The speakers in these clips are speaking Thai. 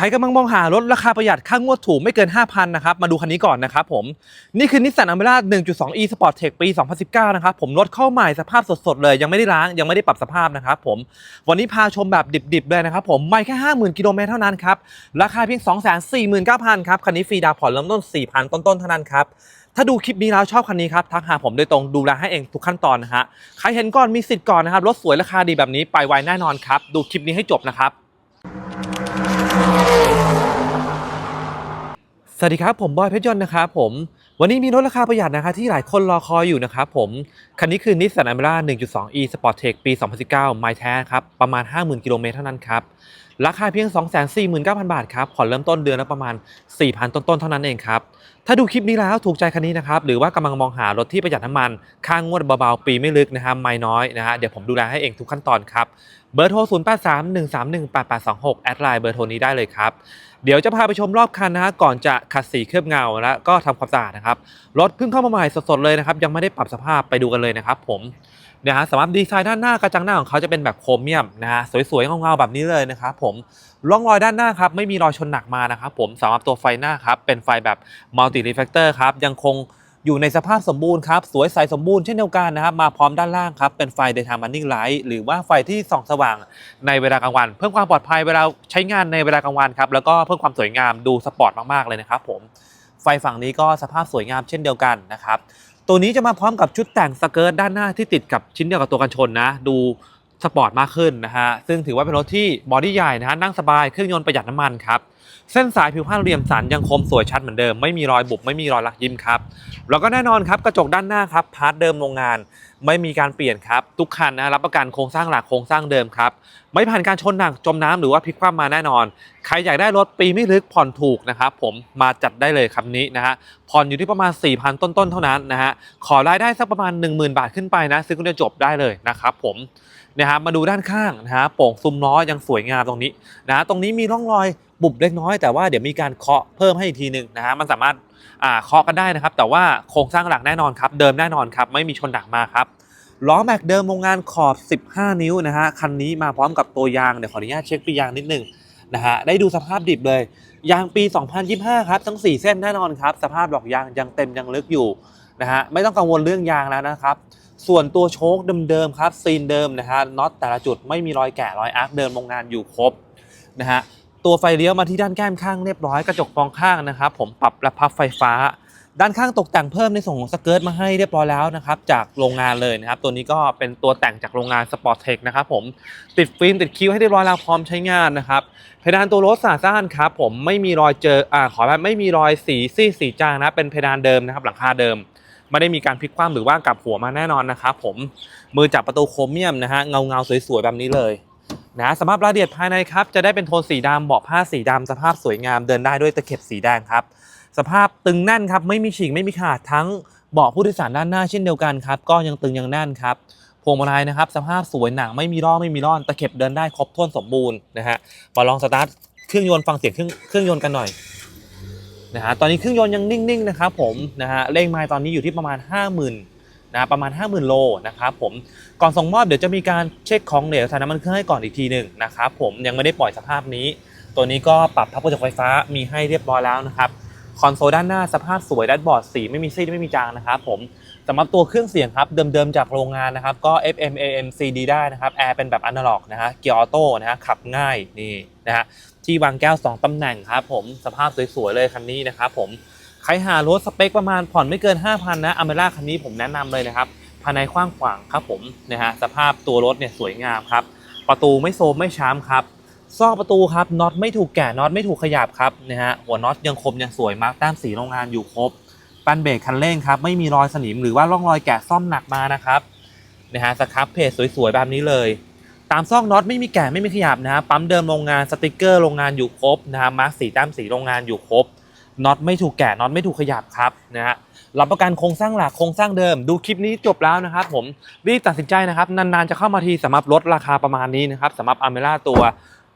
ครกำลังมองหารถราคาประหยัดค่างวดถูกไม่เกิน 5,000 นะครับ มาดูคันนี้ก่อนนะครับผม นี่คือนิสสันอเมร่า 1.2e Sport Tech ปี 2019 นะครับ ผมรถเข้าใหม่สภาพสดๆเลย ยังไม่ได้ล้าง ยังไม่ได้ปรับสภาพนะครับผม วันนี้พาชมแบบดิบๆเลยนะครับผม ไม่แค่ 50,000 กิโลเมตรเท่านั้นครับ ราคาเพียง 249,000 ครับ คันนี้ฟรีดาวน์ผ่อนเริ่มต้น 4,000 ต้นๆ เท่านั้นครับถ้าดูคลิปนี้แล้วชอบคันนี้ครับทักหาผมโดยตรงดูแลให้เองทุกขั้นตอนนะฮะใครเห็นก่อนมีสิทธิ์ก่อนนะครับรถสวยราคาดีแบบนี้ไปไวแน่นอนครับดูคลิปนี้ให้จบนะครับ สวัสดีครับ ผมบอยเพชรยนต์นะครับผม วันนี้มีรถราคาประหยัดนะคะที่หลายคนรอคอยอยู่นะครับผม คันนี้คือ Nissan a m e r a 1.2e Sport Tech ปี 2019 ไม่แท้ครับ ประมาณ 50,000 กิโลเมตรเท่านั้นครับ ราคาเพียง 249,000 บาทครับ ผ่อนเริ่มต้นเดือนละประมาณ 4,000 ต้นๆ เท่านั้นเองครับ ถ้าดูคลิปนี้แล้วถูกใจคันนี้นะครับ หรือว่ากำลังมองหารถที่ประหยัดน้ำมัน ค่างวดเบาๆ ปีไม่ลึกนะฮะไม่น้อยนะฮะเดี๋ยวผมดูแลให้เองทุกขั้นตอนครับ เบอร์โทร 0831318826 แอดไลน์เบอร์โทรนี้ได้เลยครับ เดี๋ยวจะพาไปชมรอบคันนะฮะก่อนจะขัดสีเคลือบเงาแล้วก็ทำความสะอาดนะครับ รถเพิ่งเข้ามาใหม่สดๆเลยนะครับ ยังไม่ได้ปรับสภาพไปดูกันเลยนะครับผมนะฮะสำหรับดีไซน์ด้านหน้ากระจังหน้าของเขาจะเป็นแบบโครเมียมนะฮะสวยๆเงาๆแบบนี้เลยนะครับผมร่องรอยด้านหน้าครับไม่มีรอยชนหนักมานะครับผมสำหรับตัวไฟหน้าครับเป็นไฟแบบมัลติรีเฟกเตอร์ครับยังคง อยู่ในสภาพสมบูรณ์ครับสวยใสสมบูรณ์เช่นเดียวกันนะครับมาพร้อมด้านล่างครับเป็นไฟ daytime running light หรือว่าไฟที่ส่องสว่างในเวลากลางวัน เพิ่มความปลอดภัยเวลาใช้งานในเวลากลางวันครับแล้วก็เพิ่มความสวยงามดูสปอร์ตมากๆเลยนะครับผมไฟฝั่งนี้ก็สภาพสวยงามเช่นเดียวกันนะครับตัวนี้จะมาพร้อมกับชุดแต่งสเกิร์ตด้านหน้าที่ติดกับชิ้นเดียวกับตัวกันชนนะ ดูสปอร์ตมากขึ้นนะฮะซึ่งถือว่าเป็นรถที่บอดี้ใหญ่นะฮะนั่งสบายเครื่องยนต์ประหยัดน้ำมันครับ เส้นสายผิวผ้าเหลี่ยมสันยังคมสวยชัดเหมือนเดิม ไม่มีรอยบุบไม่มีรอยลักยิ้มครับแล้วก็แน่นอนครับกระจกด้านหน้าครับพาร์ทเดิมโรงงาน ไม่มีการเปลี่ยนครับทุกคันนะรับประกันโครงสร้างหลักโครงสร้างเดิมครับไม่ผ่านการชนหนักจมน้ำหรือว่าพลิกคว่ำมาแน่นอน ใครอยากได้รถปีไม่ลึกผ่อนถูกนะครับผมมาจัดได้เลยคำนี้นะฮะผ่อนอยู่ที่ประมาณ 4,000 ต้นๆเท่านั้นนะฮะขอรายได้สักประมาณ 10,000 บาทขึ้นไปนะซื้อก็จะจบได้เลยนะครับผม นะฮะมาดูด้านข้างนะฮะโป่งซุ้มล้อยังสวยงามตรงนี้นะฮะตรงนี้มีร่องรอยบุบเล็กน้อยแต่ว่าเดี๋ยวมีการเคาะเพิ่มให้อีกทีหนึ่งนะฮะมันสามารถอ่าเคาะกันได้นะครับ แต่ว่าโครงสร้างหลักแน่นอนครับ เดิมแน่นอนครับ ไม่มีชนหนักมาครับล้อแม็กเดิมโรงงานขอบ 15 นิ้วนะฮะคันนี้มาพร้อมกับตัวยางเดี๋ยวขออนุญาตเช็คปียางนิดหนึงนะฮะได้ดูสภาพดิบเลย ยางปี 2025 ครับ ทั้ง 4 เส้นแน่นอนครับ สภาพดอกยางยังเต็มยังลึกอยู่นะฮะไม่ต้องกังวลเรื่องยางแล้วนะครับ ส่วนตัวโชคเดิมๆครับซีนเดิมนะฮะน็อตแต่ละจุดไม่มีรอยแกะรอยอาร์คเดิมโรงงานอยู่ครบนะฮะตัวไฟเลี้ยวมาที่ด้านแก้มข้างเรียบร้อยกระจกมองข้างนะครับผมปรับและพับไฟฟ้า ด้านข้างตกแต่งเพิ่มในส่วนของสเกิร์ตมาให้เรียบร้อยแล้วนะครับจากโรงงานเลยนะครับตัวนี้ก็เป็นตัวแต่งจากโรงงานสปอร์ตเทคนะครับผมติดฟิล์มติดคิ้วให้เรียบร้อยแล้วพร้อมใช้งานนะครับเพดานตัวรถสะอาด้านครับผมไม่มีรอยเจออ่าขอแบบไม่มีรอยสีซีสีจางนะเป็นเพดานเดิมนะครับหลังคาเดิม ไม่ได้มีการพลิกคว่ำหรือว่ากลับหัวมาแน่นอนนะครับผมมือจับประตูโครเมียมนะฮะเงาเงาสวยๆแบบนี้เลยนะสำหรับรายละเอียดภายในครับจะได้เป็นโทนสีดำเบาะผ้าสีดำสภาพสวยงามเดินได้ด้วยตะเข็บสีแดงครับสภาพตึงแน่นครับไม่มีฉีกไม่มีขาดทั้งเบาะผู้โดยสารด้านหน้าเช่นเดียวกันครับก็ยังตึงยังแน่นครับพวงมาลัยนะครับสภาพสวยหนังไม่มีร่องไม่มีร่อนตะเข็บเดินได้ครบถ้วนสมบูรณ์นะฮะมาลองสตาร์ทเครื่องยนต์ฟังเสียงเครื่องเครื่องยนต์กันหน่อย นะฮะตอนนี้เครื่องยนต์ยังนิ่งๆนะครับผมนะฮะเร่งไมล์ตอนนี้อยู่ที่ประมาณ 50,000นะประมาณ 50,000 โลนะครับผมก่อนส่งมอบเดี๋ยวจะมีการเช็คของเหลวถ่ายน้ำมันเครื่องให้ก่อนอีกทีหนึ่งนะครับผมยังไม่ได้ปล่อยสภาพนี้ ตัวนี้ก็ปรับพับกระจกไฟฟ้ามีให้เรียบร้อยแล้วนะครับคอนโซลด้านหน้าสภาพสวยด้านบอร์ดสีไม่มีซีดไม่มีจางนะครับผมสำหรับตัวเครื่องเสียงครับเดิมๆจากโรงงานนะครับก็ FM AM CD ได้นะครับแอร์เป็นแบบอนาล็อกนะฮะเกียร์ออโต้นะฮะขับง่ายนี่ นะฮะที่วางแก้ว 2 ตำแหน่งครับผมสภาพสวยๆเลยคันนี้นะครับผมใครหารถสเปคประมาณผ่อนไม่เกิน 5,000 นะอเมร่าคันนี้ผมแนะนำเลยนะครับภายในกว้างขวางครับผมนะฮะสภาพตัวรถเนี่ยสวยงามครับ ประตูไม่โซมไม่ช้ำครับซอกประตูครับน็อตไม่ถูกแกะน็อตไม่ถูกขยับครับนะฮะหัวน็อตยังคมยังสวยมาร์กแต้มสีโรงงานอยู่ครบปันเบรกคันเร่งครับไม่มีรอยสนิมหรือว่าร่องรอยแกะซ่อมหนักมานะครับนะฮะสครับเพจสวยๆแบบนี้เลย ตามซอกน็อตไม่มีแกะไม่มีขยับนะฮะปั๊มเดิมโรงงานสติกเกอร์โรงงานอยู่ครบนะฮะมาร์กสีแต้มสีโรงงานอยู่ครบน็อตไม่ถูกแกะน็อตไม่ถูกขยับครับนะฮะรับประกันโครงสร้างหลักโครงสร้างเดิม ดูคลิปนี้จบแล้วนะครับ ผมรีบตัดสินใจนะครับนานๆจะเข้ามาทีสำหรับรถราคาประมาณนี้นะครับสำหรับอเมร่าตัว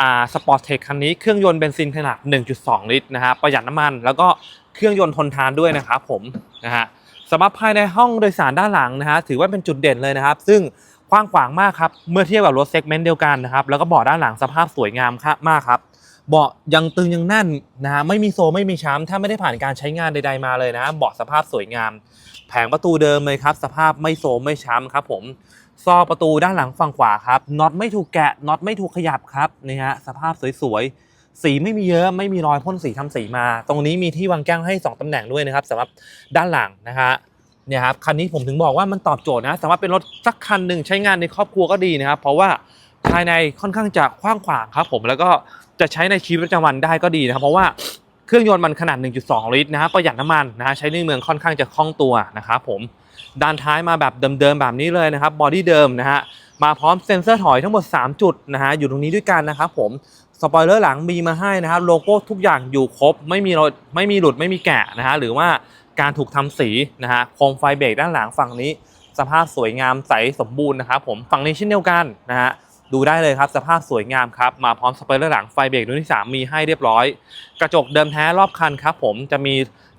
อ่าสปอร์ตเทคคันนี้เครื่องยนต์เบนซินขนาด 1.2 ลิตรนะฮะประหยัดน้ำมัน แล้วก็เครื่องยนต์ทนทานด้วยนะครับผมนะฮะสำหรับภายในห้องโดยสารด้านหลังนะฮะถือว่าเป็นจุดเด่นเลยนะครับ ซึ่ง กว้างขวางมากครับ เมื่อเทียบกับรถเซกเมนต์เดียวกันนะครับ แล้วก็เบาะด้านหลังสภาพสวยงามมากครับเบาะยังตึงยังแน่นนะฮะไม่มีโซไม่มีช้ำถ้าไม่ได้ผ่านการใช้งานใด ๆมาเลยนะเบาะสภาพสวยงาม แผงประตูเดิมเลยครับ สภาพไม่โซไม่ช้ำครับ ผมซอประตูด้านหลังฝั่งขวาครับน็อตไม่ถูกแกะน็อตไม่ถูกขยับครับนี่ฮะสภาพสวยๆสีไม่มีเยอะไม่มีรอยพ่นสีทำสีมา ตรงนี้มีที่วางแก้วให้ 2ตำแหน่งด้วยนะครับสำหรับด้านหลังนะฮะ เนี่ยครับคันนี้ผมถึงบอกว่ามันตอบโจทย์นะสามารถเป็นรถสักคันหนึ่งใช้งานในครอบครัวก็ดีนะครับ เพราะว่าภายในค่อนข้างจะกว้างขวางครับผมแล้วก็จะใช้ในชีวิตประจำวันได้ก็ดีนะครับ เพราะว่าเครื่องยนต์มันขนาด 1.2 ลิตรนะฮะประหยัดน้ำมันนะฮะใช้ในเมืองค่อนข้างจะคล่องตัวนะครับผมด้านท้ายมาแบบเดิมๆแบบนี้เลยนะครับบอดี้เดิมนะฮะมาพร้อมเซ็นเซอร์ถอยทั้งหมด 3 จุดนะฮะอยู่ตรงนี้ด้วยกันนะครับผมสปอยเลอร์หลังมีมาให้นะครับโลโก้ทุกอย่างอยู่ครบไม่มีรอยไม่มีหลุดไม่มีแกะนะฮะหรือว่า การถูกทำสีนะฮะโคมไฟเบรกด้านหลังฝั่งนี้ สภาพสวยงามใสสมบูรณ์นะครับผมฝั่งนี้เช่นเดียวกันนะฮะดูได้เลยครับสภาพสวยงามครับมาพร้อมสปอยเลอร์หลังไฟเบรกดวงที่ 3 มีให้เรียบร้อย กระจกเดิมแท้รอบคันครับผมจะมี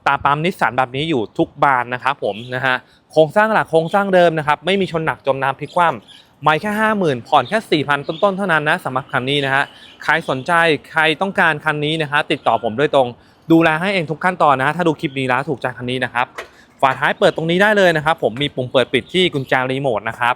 ตาปั๊มนิสสันแบบนี้อยู่ทุกบานนะครับผมนะฮะโครงสร้างหลักโครงสร้างเดิมนะครับไม่มีชนหนักจมน้ำพลิกคว่ำไม่แค่ห้าหมื่นผ่อนแค่สี่พันต้นๆ เท่านั้นนะสำหรับคันนี้นะฮะใครสนใจใครต้องการคันนี้นะฮะติดต่อผมโดยตรง ดูแลให้เองทุกขั้นตอนนะ ถ้าดูคลิปนี้แล้วถูกใจคันนี้นะครับ ฝาท้ายเปิดตรงนี้ได้เลยนะครับ ผมมีปุ่มเปิดปิดที่กุญแจรีโมทนะครับ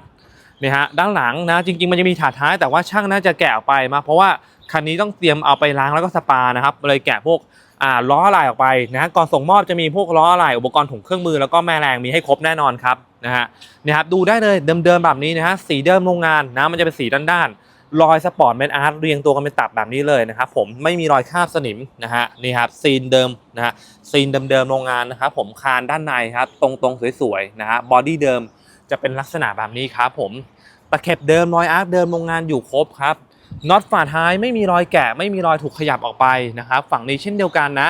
นี่ฮะด้านหลังนะจริง ๆ มันจะมีถาดท้ายแต่ว่าช่างน่าจะแกะออกไปมาเพราะว่าคันนี้ต้องเตรียมเอาไปล้างแล้วก็สปานะครับเลยแกะพวกอ่าล้ออะไหล่ออกไปนะก่อนส่งมอบจะมีพวกล้ออะไหล่อุปกรณ์ถุงเครื่องมือแล้วก็แม่แรงมีให้ครบแน่นอนครับนะฮะนี่ครับดูได้เลยเดิมๆแบบนี้นะฮะสีเดิมโรงงานนะมันจะเป็นสีด้านๆ รอยสปอร์ตเมนอาร์ตเรียงตัวกันเป็นตับแบบนี้เลยนะครับผมไม่มีรอยคราบสนิมนะฮะนี่ครับซีนเดิมนะฮะซีนเดิมๆโรงงานนะครับผมคานด้านในครับตรงๆสวยๆนะฮะบอดี้เดิมจะเป็นลักษณะแบบนี้ครับผมตะเข็บเดิมรอยอาร์คเดิมโรงงานอยู่ครบครับน็อตฝาท้ายไม่มีรอยแกะไม่มีรอยถูกขยับออกไปนะครับฝั่งนี้เช่นเดียวกันนะ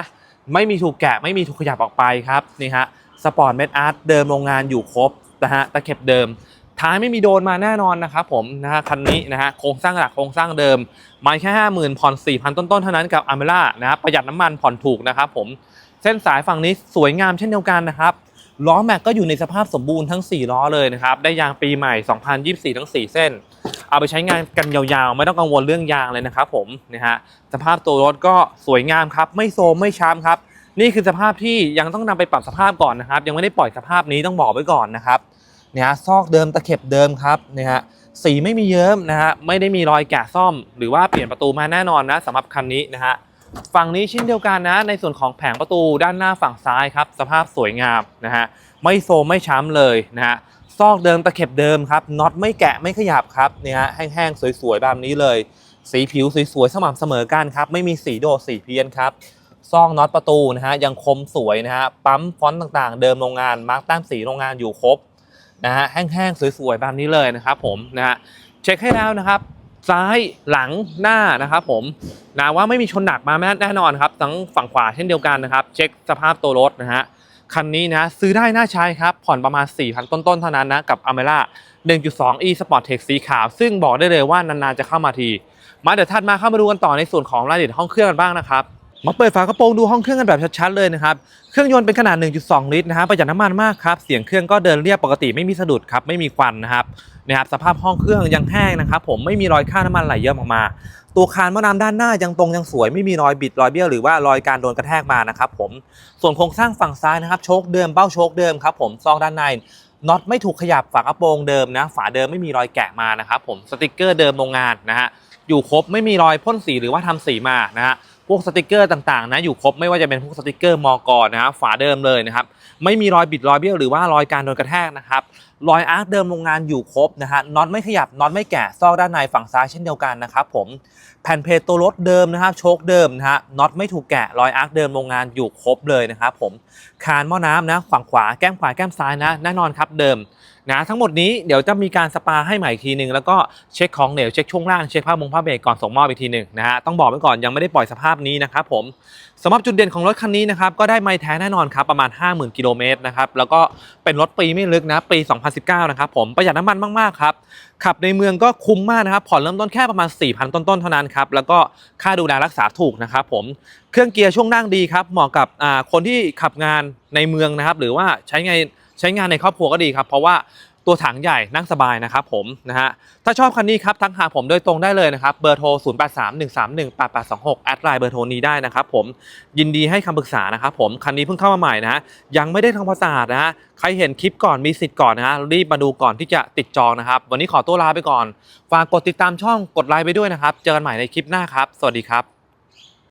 ไม่มีถูกแกะไม่มีถูกขยับออกไปครับนี่ฮะสปอร์ตเมดอาร์ตเดิมโรงงานอยู่ครบนะฮะตะเข็บเดิม ท้ายไม่มีโดนมาแน่นอนนะครับผมนะฮะคันนี้นะฮะโครงสร้างหลักโครงสร้างเดิมไม่แค่ห้าหมื่นผ่อนสี่พันต้นๆเท่านั้นกับอเมร่านะฮะประหยัดน้ำมันผ่อนถูกนะครับผมเส้นสายฝั่งนี้สวยงามเช่นเดียวกันนะครับล้อแม็กก็อยู่ในสภาพสมบูรณ์ทั้ง 4 ล้อเลยนะครับ ได้ยางปีใหม่ 2024 ทั้ง 4 เส้น เอาไปใช้งานกันยาวๆ ไม่ต้องกังวลเรื่องยางเลยนะครับผมนะฮะสภาพตัวรถก็สวยงามครับ ไม่โซมไม่ช้ำครับ นี่คือสภาพที่ยังต้องนำไปปรับสภาพก่อนนะครับ ยังไม่ได้ปล่อยสภาพนี้ต้องบอกไว้ก่อนนะครับ นี่ยฮะซอกเดิมตะเข็บเดิมครับเนี่ยฮะสีไม่มีเยิ้มนะฮะไม่ได้มีรอยแกะซ่อม หรือว่าเปลี่ยนประตูมาแน่นอนนะสำหรับคันนี้นะฮะฝั่งนี้เช่นเดียวกันนะในส่วนของแผงประตูด้านหน้าฝั่งซ้ายครับสภาพสวยงามนะฮะไม่โซมไม่ช้ำเลยนะฮะซอกเดิมตะเข็บเดิมครับน็อตไม่แกะไม่ขยับครับเนี่ยฮะแห้งๆสวยๆแบบนี้เลย สีผิวสวยๆสม่ำเสมอกันครับไม่มีสีโดดสีเพี้ยนครับซองน็อตประตูนะฮะยังคมสวยนะฮะปั๊มฟอนต์ต่างๆ เดิมโรงงานมาร์กแต้มสีโรงงานอยู่ครบ นะฮะแห้งๆสวยๆแบบนี้เลยนะครับผมนะฮะเช็คให้แล้วนะครับ ซ้ายหลังหน้านะครับผมนะว่าไม่มีชนหนักมาแน่นอนครับทั้งฝั่งขวาเช่นเดียวกันนะครับ เช็คสภาพตัวรถนะฮะคันนี้นะซื้อได้น่าใช้ครับ ผ่อนประมาณ 4,000 ต้นๆ เท่านั้นนะ กับ a m e r a 1.2 e Sport Tech สีขาว ซึ่งบอกได้เลยว่านานๆ จะเข้ามาที มาเดี๋ยวถัดมาเข้ามาดูกันต่อในส่วนของรายละเอียดห้องเครื่องกันบ้างนะครับ มาเปิดฝากระโปรงดูห้องเครื่องกันแบบชัดๆเลยนะครับเครื่องยนต์เป็นขนาด 1.2 ลิตรนะฮะประหยัดน้ำมันมากครับเสียงเครื่องก็เดินเรียบปกติไม่มีสะดุดครับไม่มีควันนะครับนะครับสภาพห้องเครื่องยังแห้งนะครับผมไม่มีรอยค่าน้ำมันไหลเยิ้มออกมา ตัวคานมอน้ำด้านหน้ายังตรงยังสวยไม่มีรอยบิดรอยเบี้ยวหรือว่ารอยการโดนกระแทกมานะครับผมส่วนโครงสร้างฝั่งซ้ายนะครับโชคเดิมเบ้าโชคเดิมครับผมซองด้านในน็อตไม่ถูกขยับฝากระโปรงเดิมนะฝาเดิมไม่มีรอยแกะมานะครับผมสติกเกอร์เดิมโรงงานนะฮะอยู่ครบไม่มีรอยพ่นสีหรือว่าทำสีมานะฮะ วกสติกเกอร์ต่างๆนะอยู่ครบไม่ว่าจะเป็นพวกสติกเกอร์มอกนะฮะฝาเดิมเลยนะครับไม่มีรอยบิดรอยเบี้ยวหรือว่ารอยการโดนกระแทกนะครับรอยอาร์คเดิมโรงงานอยู่ครบนะฮะน็อตไม่ขยับน็อตไม่แกะซอกด้านในฝั่งซ้ายเช่นเดียวกันนะครับผมแผ่นเพลทตัวรถเดิมนะครับโชคเดิมนะฮะน็อตไม่ถูกแกะรอยอาร์คเดิมโรงงานอยู่ครบเลยนะครับผมคานหม้อน้ำนะฝั่งขวาแก้มขวาแก้มซ้ายนะแน่นอนครับเดิมนะทั้งหมดนี้เดี๋ยวจะมีการสปาให้ใหม่อีกทีหนึ่งแล้วก็เช็คของเหลวเช็คช่วงล่างเช็คผ้ามงผ้าเบรกก่อนส่งมอบอีกทีหนึ่งนะฮะต้องบอกไว้ก่อนยังไม่ได้ปล่อยสภาพนี้นะครับผมสำหรับจุดเด่นของรถคันนี้นะครับก็ได้ไมล์แท้แน่นอนครับประมาณ 50,000 กิโลเมตรนะครับแล้วก็เป็นรถปีไม่ลึกนะปี 2019 นะครับผมประหยัดน้ำมันมากๆครับขับในเมืองก็คุ้มมากนะครับผ่อนเริ่มต้นแค่ประมาณ 4,000 ต้นๆเท่านั้นครับแล้วก็ค่าดูแลรักษาถูกนะครับผมเครื่องเกียร์ช่วงนั่งดีครับเหมาะกับคนที่ขับงานในเมืองนะครับหรือว่าใช้ไงใช้งานในครอบครัวก็ดีครับเพราะว่า ตัวถังใหญ่นั่งสบายนะครับผมนะฮะถ้าชอบคันนี้ครับทักหาผมโดยตรงได้เลยนะครับเบอร์โทร 0831318826 แอดไลน์เบอร์โทรนี้ได้นะครับผมยินดีให้คำปรึกษานะครับผมคันนี้เพิ่งเข้ามาใหม่นะฮะยังไม่ได้ทำความสะอาดนะฮะใครเห็นคลิปก่อนมีสิทธิ์ก่อนนะฮะรีบมาดูก่อนที่จะติดจองนะครับ วันนี้ขอตัวลาไปก่อนฝากกดติดตามช่องกดไลค์ไปด้วยนะครับ เจอกันใหม่ในคลิปหน้าครับ สวัสดีครับ